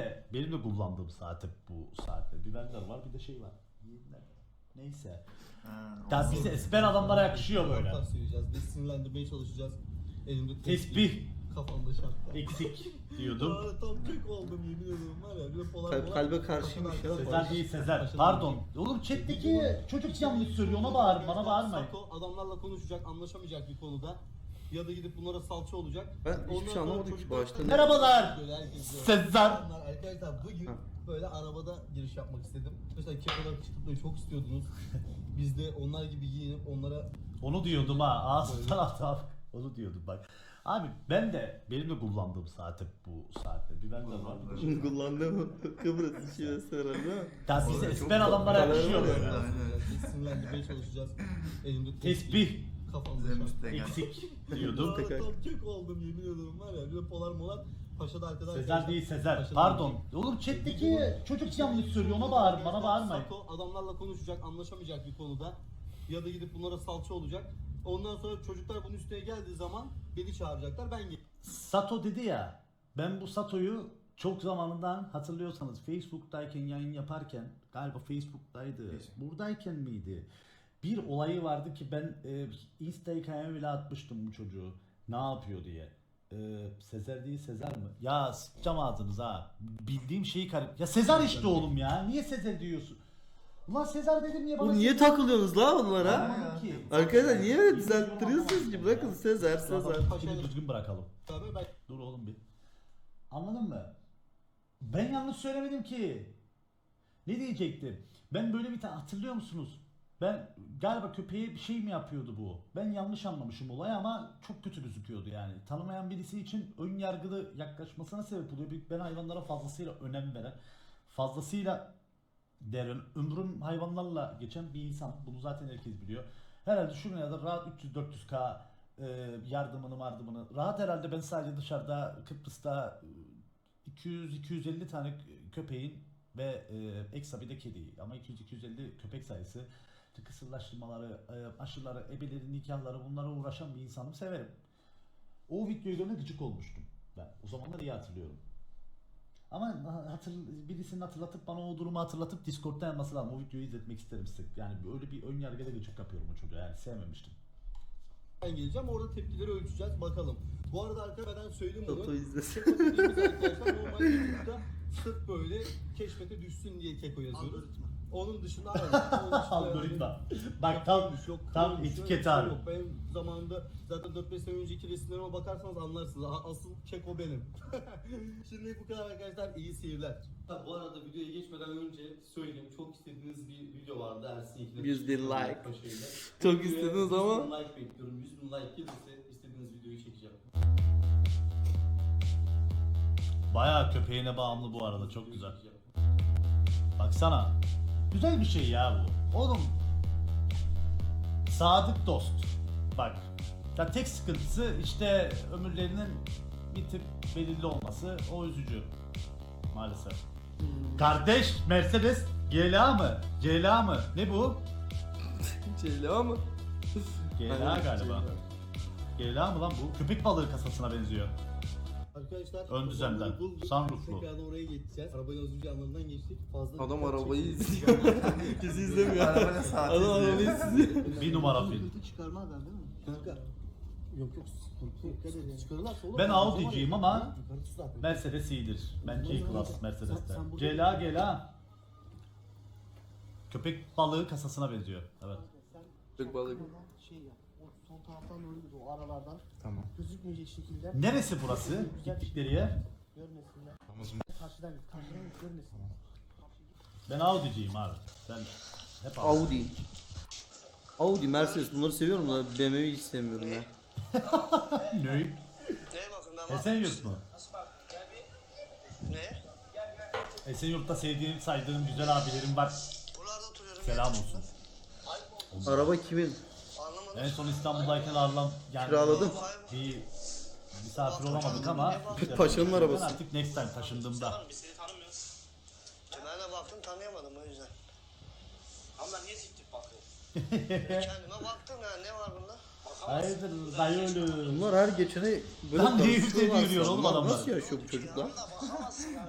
de benim de kullandığım saat hep bu saatte. Bir Wender var bir de şey var. Yeğenler. Neyse. Ya bize esmer adamlara yakışıyor böyle. Laflar söyleyeceğiz. Biz sinirlendirmeye çalışacağız. Elimde Tesbih Kafamda şartlar. eksik diyordum. Aa, tam kek oldum yemin ediyorum var ya. Bir de polar Kalp- polar- kalbe karşıymış ya. Sezer değil Sezer. Pardon. Oğlum chat'teki çocuk yanlış söylüyor ona bağır, bana bağırmayın. Sato adamlarla konuşacak, anlaşamayacak bir konuda. Ya da gidip bunlara salça olacak. Ben hiçbir Ondan şey sonra anlamadım ki çocuklar- başta. Merhabalar. Böyle herkes. Adamlar, Arkadaşlar bugün böyle arabada giriş yapmak istedim. Mesela kekolar çıkıp çok istiyordunuz. Biz de onlar gibi giyinip onlara Onu diyordum ha. Ağzından at Onu diyordum bak. Abi ben de benim de kullandığım saat hep bu saatte. Bir Wender var bir de var. Kullandığım Kıbrıs herhalde değil mi? Ya bize esmer adamlara yakışıyor böyle. Biz sinirlendirmeye çalışacağız. Elimde Tesbih gel. eksik diyordum. Aa, tam kek oldum yemin ediyorum var ya. Bir de polar molar. Paşa'da arkada Sezer değil Sezer. Paşa'da Pardon. arkadaşlar. Oğlum chat'teki çocuk yanlış söylüyor ona bağır, bana bağırmayın. Sato adamlarla konuşacak, anlaşamayacak bir konuda. Ya da gidip bunlara salça olacak. Ondan sonra çocuklar bunun üstüne geldiği zaman beni çağıracaklar. Ben geleceğim. Sato dedi ya. Ben bu Sato'yu çok zamanından hatırlıyorsanız Facebook'tayken yayın yaparken galiba Facebook'taydı. Buradayken miydi? Bir olayı vardı ki ben e, Insta hikayeme bile atmıştım bu çocuğu. Ne yapıyor diye. E, Sezer değil Sezer mi? Ya sıkacağım ağzınıza ha. Bildiğim şeyi karı... Ya Sezer işte oğlum ya. Niye Sezer diyorsun? Ulan Sezer dedim niye bana... Oğlum niye takılıyorsunuz la onlara? Anlamadım ki. Arkadaşlar niye öyle düzelttiriyorsunuz ki? Bırakın Sezer Sezer. Şimdi düzgün bırakalım. Dur oğlum bir. Anladın mı? Ben yanlış söylemedim ki. Ne diyecektim? Ben böyle bir tane hatırlıyor musunuz? Ben galiba köpeğe bir şey mi yapıyordu bu? Ben yanlış anlamışım olayı ama çok kötü gözüküyordu yani. Tanımayan birisi için ön yargılı yaklaşmasına sebep oluyor. Ben hayvanlara fazlasıyla önem veren, fazlasıyla derin, ömrüm hayvanlarla geçen bir insan. Bunu zaten herkes biliyor. Herhalde şu kadar rahat 300-400k e, yardımını mardımını. Rahat herhalde ben sadece dışarıda Kıbrıs'ta e, 200-250 tane köpeğin ve e, ekstra bir de kedi ama 200-250 köpek sayısı kısırlaştırmaları, e, aşıları, ebeleri, nikahları bunlara uğraşan bir insanım severim. O videoyu görünce gıcık olmuştum ben. O zamanlar iyi hatırlıyorum. Ama hatır, birisinin hatırlatıp bana o durumu hatırlatıp Discord'da yazması lazım. O videoyu izletmek isterim size. Yani öyle bir ön yargıda gıcık yapıyorum o çocuğa. Yani sevmemiştim. ben geleceğim. Orada tepkileri ölçeceğiz. Bakalım. Bu arada arkadaşlar ben söyleyeyim bunu. Toto izlesin. Keko dediğimiz arkadaşlar normal YouTube'da sırf böyle keşfete düşsün diye Keko yazıyoruz. Aynen. Onun dışında Algoritma. Bak tam yok, tam kırılmış, etiket öyle bir şey abi. Yok. Benim zamanında zaten 4-5 sene önceki resimlerime bakarsanız anlarsınız. A- Asıl keko benim. Şimdi bu kadar arkadaşlar iyi seyirler. Bu arada videoya geçmeden önce söyleyeyim çok istediğiniz bir video vardı Ersin İkil'in. 100 bin like. Paşa'yla. Çok Videoya istediniz 100 bin ama. like bekliyorum. 100 bin like gelirse istediğiniz videoyu çekeceğim. Bayağı köpeğine bağımlı bu arada çok güzel. Baksana. Güzel bir şey ya bu. Oğlum. Sadık dost. Bak. Ya tek sıkıntısı işte ömürlerinin bir tık belirli olması. O üzücü. Maalesef. Kardeş Mercedes GLA mı? CLA mı? Ne bu? Ceyla mı? GLA galiba. GLA mı lan bu? Köpek balığı kasasına benziyor. Arkadaşlar Ön düzenden, sunrooflu. Tekrardan oraya geçeceğiz. Arabayı az önce yanlarından geçtik. Fazla Adam arabayı izliyor. Bizi izlemiyor. Arabayla saat Adam arabayı izliyor. Bir numara film. Gürültü çıkarmazlar değil mi? Kanka. Yok yok sıkıntı. Ben? Audi'ciyim ama. Mercedes iyidir. Bence E-Class Mercedes'te. GLA GLA. Köpek balığı kasasına benziyor. Evet. Balık. çaktırmadan şey yap. O sol taraftan doğru git o aralardan. Tamam. Gözükmeyecek şekilde. Neresi burası? Gittikleri yer. Görmesinler. Karşıdan git. Karşıdan git görmesinler. Ben Audi'ciyim abi. Ben hep Audi. Audi. Audi, Mercedes bunları seviyorum da BMW'yi hiç sevmiyorum ya. Bak. Esenyurt mu? Ne? Esenyurt'ta sevdiğim, saydığım güzel abilerim var. Selam olsun. Araba kimin? En son İstanbul'dayken ağırlam yani Kiraladım. bir misafir olamadık ama Paşanın arabası. Artık next time taşındığımda. Biz seni tanımıyoruz. Kenarına baktım tanıyamadım o yüzden. Ama niye siktir bakıyorum? Kendime baktım ya ne var bunda? Hayırdır dayı ölü. Bunlar her geçene böyle Lan niye tartışıyorlar yükleniyor aslında. oğlum adamlar? Nasıl yaşıyor bu çocuklar?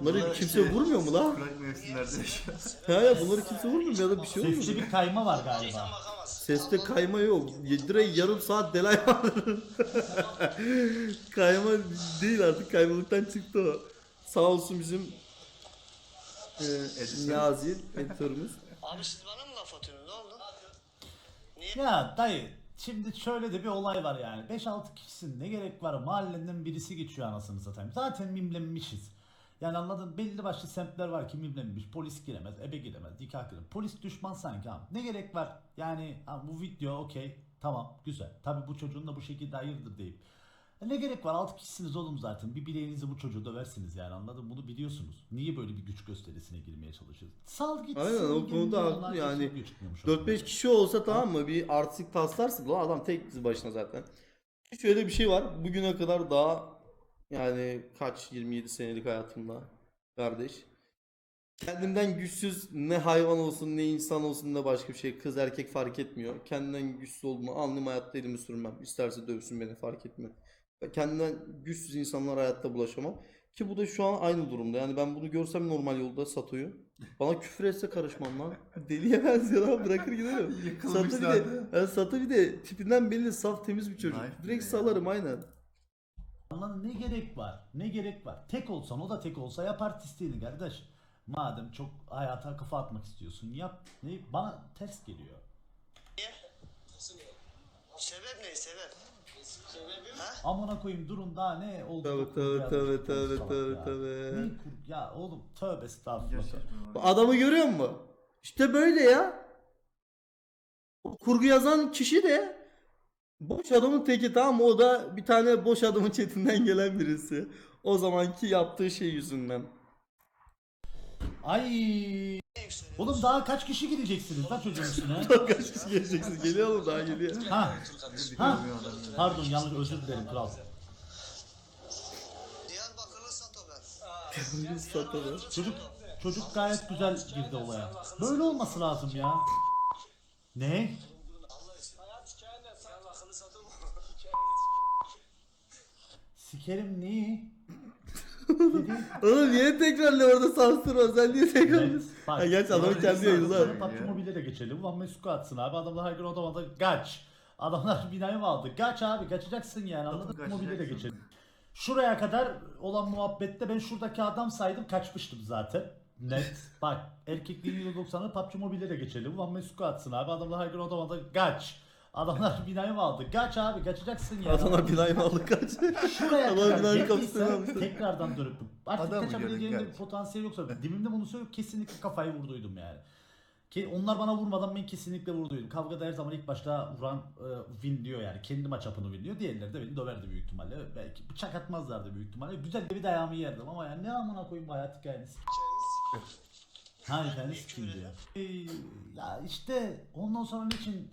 Bunları kimse vurmuyor mu lan? Bırak mevsimlerde yaşıyor. Ha ya bunları kimse vurmuyor mu ya da bir şey olmuyor Sesli mu? bir kayma var galiba. Seste kayma yok. Direkt yarım saat delay var. kayma değil artık kaymalıktan çıktı o. Sağ olsun bizim e, Niyazi editörümüz. Abi siz bana mı laf atıyorsunuz? Ne oldu? Ya dayı şimdi şöyle de bir olay var yani. 5-6 kişisin ne gerek var mahallenden birisi geçiyor anasını satayım. Zaten mimlenmişiz. Yani anladın belli başlı semtler var ki mimlenmiş. Polis giremez, ebe giremez, nikah giremez. Polis düşman sanki abi. Ne gerek var? Yani ha, bu video okey tamam güzel. Tabi bu çocuğun da bu şekilde hayırdır deyip. Ne gerek var 6 kişisiniz oğlum zaten. Bir bileğinizi bu çocuğu döversiniz yani anladın mı? Bunu biliyorsunuz. Niye böyle bir güç gösterisine girmeye çalışıyorsunuz? Sal gitsin. Aynen, o konuda haklı yani. geçiyor, çıkmıyormuş ortaya. 4-5 kişi olsa tamam mı bir artistik taslarsın. Lan adam tek başına zaten. Şöyle bir şey var. Bugüne kadar daha yani kaç 27 senelik hayatımda kardeş. Kendimden güçsüz ne hayvan olsun ne insan olsun ne başka bir şey kız erkek fark etmiyor. Kendimden güçsüz olduğumu anlayayım hayatta elimi sürmem. İsterse dövsün beni fark etmiyor. Kendimden güçsüz insanlar hayatta bulaşamam. Ki bu da şu an aynı durumda. Yani ben bunu görsem normal yolda Sato'yu. Bana küfür etse karışmam lan. Deliye benziyor lan bırakır giderim. Satı bir de, yani Satı bir de tipinden belli saf temiz bir çocuk. Naif Direkt salarım aynen. Lan ne gerek var? Ne gerek var? Tek olsan o da tek olsa yap artistliğini kardeş. Madem çok hayata kafa atmak istiyorsun yap. Ne bana ters geliyor. Sebep ne sebep? Ha? Amına koyayım durun daha ne oldu? Yazmış, tövbe, çok tövbe, salak tövbe, ya. oğlum tövbe estağfurullah. Adamı görüyor musun? İşte böyle ya. O kurgu yazan kişi de boş adamın teki tamam? O da bir tane boş adamın chatinden gelen birisi. O zamanki yaptığı şey yüzünden. Ay. Oğlum daha kaç kişi gideceksiniz lan çocuğun üstüne? Kaç kişi geleceksiniz? Geliyor mu daha geliyor? ha. Ha. Pardon yanlış özür dilerim kral. Satalım. Çocuk çocuk gayet güzel girdi olaya. Böyle olması lazım ya. Ne? Sikerim neyi? Oğlum niye tekrarlıyor orada sansür? Sen niye tekrarlıyorsun? Ha gerçi adamın kendi yayını var. PUBG Mobile'e de geçelim. Ulan Mesuka atsın abi. Adamlar her gün odamada kaç. Adamlar binayı mı aldı? Kaç abi kaçacaksın yani anladın mı? Mobile'e de geçelim. Şuraya kadar olan muhabbette ben şuradaki adam saydım kaçmıştım zaten. Net. Bak erkekliğin %90'ı PUBG Mobile'e de geçelim. Ulan Mesuka atsın abi. Adamlar her gün odamada kaç. Adamlar binayı mı aldı? Kaç abi kaçacaksın yani. Adamlar binayı mı aldı kaç? Şuraya Adamlar kadar geldiyse almışlar. tekrardan dönüp artık Adam gördün? bir potansiyel yoksa dibimde bunu söylüyorum kesinlikle kafayı vurduydum yani. Ki onlar bana vurmadan ben kesinlikle vurduydum. Kavgada her zaman ilk başta vuran e, win diyor yani. Kendi maçapını win diyor. Diğerleri de beni döverdi büyük ihtimalle. Belki bıçak atmazlardı büyük ihtimalle. Güzel de bir dayağımı yerdim ama yani ne amına koyayım bu hayat hikayeniz. Ha hikayeniz kim diyor. Ee, ya işte ondan sonra niçin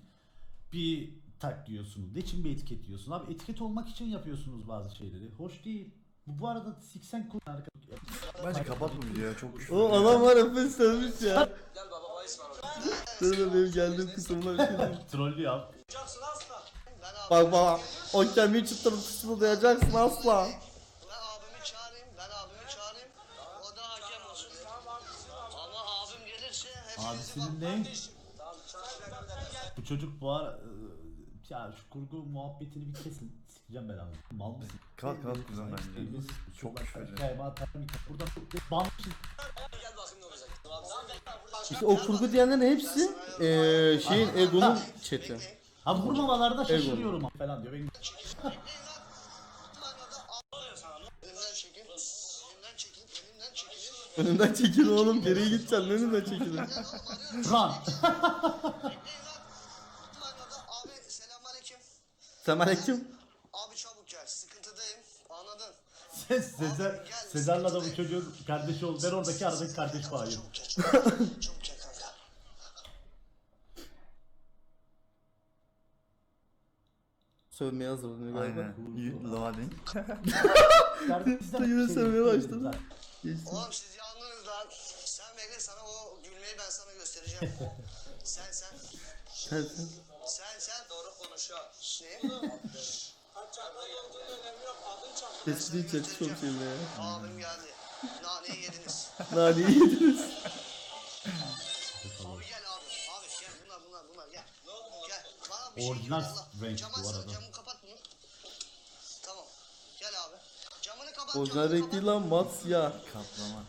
bir tak diyorsunuz? Niçin bir etiket diyorsun? Abi etiket olmak için yapıyorsunuz bazı şeyleri. Hoş değil. Bu, bu arada 80 kur Bence kapat bu videoyu ya çok küfür. O adam var ya fes sövmüş ya. Dur dur benim geldiğim kısımlar bir şey değil. trollü yap. Ben, abi, Bak bak o kemiği çıtırın kısmını duyacaksın asla. ben abimi çağırayım. Ben abimi çağırayım. O da hakem olsun. Ama abim gelirse hepinizin Abisinin ne? Çocuk bu ara e, ya şu kurgu muhabbetini bir kesin. Sikeceğim ben abi. Mal mısın? Kalk kalk güzel bence. Biz Çok küfür ediyor. Hikayemi atarım. Buradan ban İşte o kurgu diyenlerin hepsi eee şeyin Ego'nun chat'i. Ha vurmamalarına şaşırıyorum falan diyor. Ben Elimden çekin. Elimden çekin. Elimden çekilin. Önümden çekil oğlum geriye gideceksin önümden çekilin. Run. Selamünaleyküm. Abi çabuk gel. Sıkıntıdayım. Anladın? Sen Sezer, Sezer'la da bu çocuğun kardeşi ol. Ben oradaki aradaki kardeş bağıyım. Çabuk gel. Çabuk gel. Çabuk gel kanka. Sövmeye hazırlanıyor galiba. Aynen. Loading. Kardeşler Yine şey bekliyorum başladı. zaten. Geçtim. Oğlum siz yandınız. Lan sen bekle sana o gülmeyi ben sana göstereceğim. sen sen. Sen sen. Sen sen. Doğru konuş ya. Ne? Espri çok çok şey ya. Abim geldi. Naneyi yediniz. Naneyi yediniz. Abi gel abi. Abi gel bunlar bunlar bunlar gel. Gel. Bana bir şey Orijinal diyor Allah. renk bu arada. Camı kapat bunu. Tamam. Gel abi. Camını kapat. Orijinal camını renk değil lan mat siyah. Kaplama.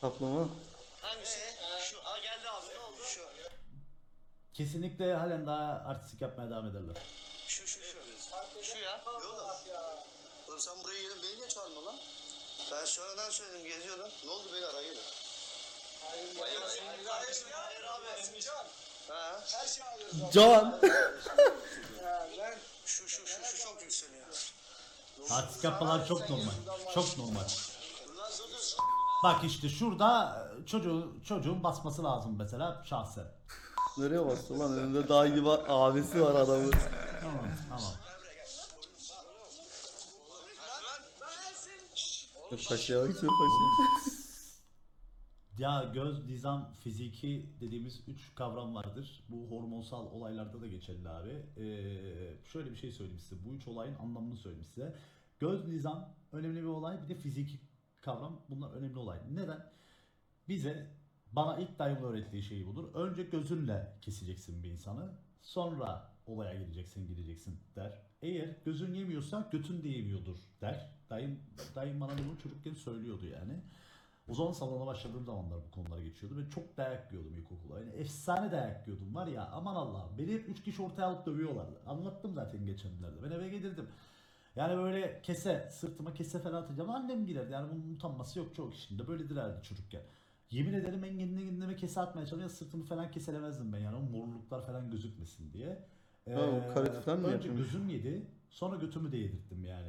Kaplama. Kesinlikle halen daha artistik yapmaya devam ederler. Şu şu şu. Şu ya. Yok Oğlum sen buraya gelin beni niye çağırma lan? Ben sonradan söyledim geziyordum. Ne oldu beni ara gelin. Ha? Can. Şu şu şu şu çok yükseliyor. Artistik yapmalar çok normal. Çok normal. Bak işte şurada e, çocuğun çocuğun basması lazım mesela şahsen. Nereye bastı lan? Önünde dağ gibi abisi var adamın. Tamam tamam. Paşaya bak çok paşa. Ya göz, nizam, fiziki dediğimiz üç kavram vardır. Bu hormonsal olaylarda da geçerli abi. Ee, şöyle bir şey söyleyeyim size. Bu üç olayın anlamını söyleyeyim size. Göz, nizam önemli bir olay. Bir de fiziki kavram. Bunlar önemli olay. Neden? Bize, bana ilk dayımın öğrettiği şey budur. Önce gözünle keseceksin bir insanı. Sonra olaya gireceksin, gideceksin der. Eğer gözün yemiyorsa götün de yemiyordur der. Dayım, dayım bana bunu çocukken söylüyordu yani. O zaman salona başladığım zamanlar bu konulara geçiyordu. Ben çok dayak yiyordum ilkokulda. Yani efsane dayak yiyordum var ya aman Allah'ım. Beni hep 3 kişi ortaya alıp dövüyorlardı. Anlattım zaten geçenlerde. Ben eve gelirdim. Yani böyle kese, sırtıma kese falan atacağım. Annem girerdi. Yani bunun utanması yok çoğu kişinin de. Böyledir herhalde çocukken. Yemin ederim ben kendine kendime kese atmaya çalışıyorum. Sırtımı falan keselemezdim ben yani. O morluklar falan gözükmesin diye. Ee, Ha, o karate falan mı önce gözüm yedi. Sonra götümü de yedirttim yani.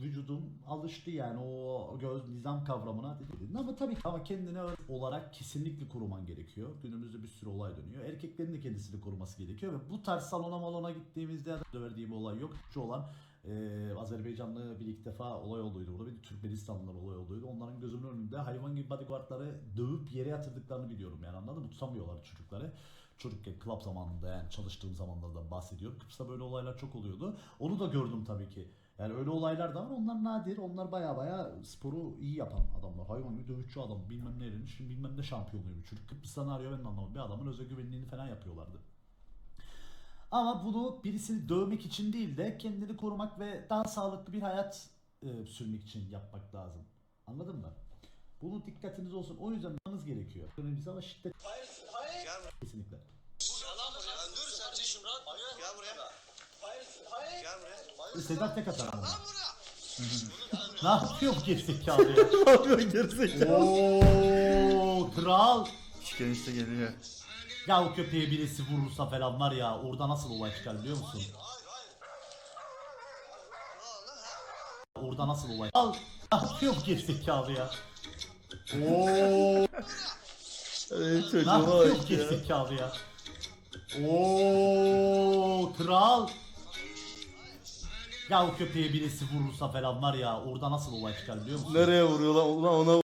Vücudum alıştı yani o göz nizam kavramına dedi. Ama tabii ki ama kendine olarak kesinlikle koruman gerekiyor. Günümüzde bir sürü olay dönüyor. Erkeklerin de kendisini koruması gerekiyor ve bu tarz salona malona gittiğimizde döverdiği bir olay yok. Şu olan eee Azerbaycanlı bir iki defa olay olduydu burada. Bir de Türkmenistanlılar olay olduydu. Onların gözümün önünde hayvan gibi bodyguardları dövüp yere yatırdıklarını biliyorum yani anladın mı? Tutamıyorlar çocukları. Çocukken club zamanında yani çalıştığım zamanlardan bahsediyorum. Kıbrıs'ta böyle olaylar çok oluyordu. Onu da gördüm tabii ki. Yani öyle olaylar da var. Onlar nadir. Onlar baya baya sporu iyi yapan adamlar. Hayvan gibi dövüşçü adam. Bilmem ne erimiş. Bilmem ne şampiyonuymuş. Çocuk Kıbrıs'tan arıyor ben anlamadım. Bir adamın özgüvenliğini falan yapıyorlardı. Ama bunu birisini dövmek için değil de kendini korumak ve daha sağlıklı bir hayat e, sürmek için yapmak lazım. Anladın mı? Bunu dikkatiniz olsun. O yüzden yapmanız gerekiyor. Önemlisi ama şiddet Gel buraya. kesinlikle. Yalan buraya. Dur sen çişim rahat. Gel buraya. Gel buraya. Sedat tek atar ama. Lan buraya. Ne yapıyor bu gerizekalı ya? Ne yapıyorsun gerizekalı? Oo kral. İşte geliyor. Ya o köpeğe birisi vurursa falan var ya orada nasıl olay çıkar biliyor musun? Hayır hayır. Orada nasıl olay? Al. Ne yapıyor bu gerizekalı ya? Oo. Ey Ne çocuğuma bak ya. gerizekalı ya? Oo kral. Ya o köpeğe birisi vurursa falan var ya orada nasıl olay çıkar biliyor musun? Nereye vuruyor lan? Ulan ona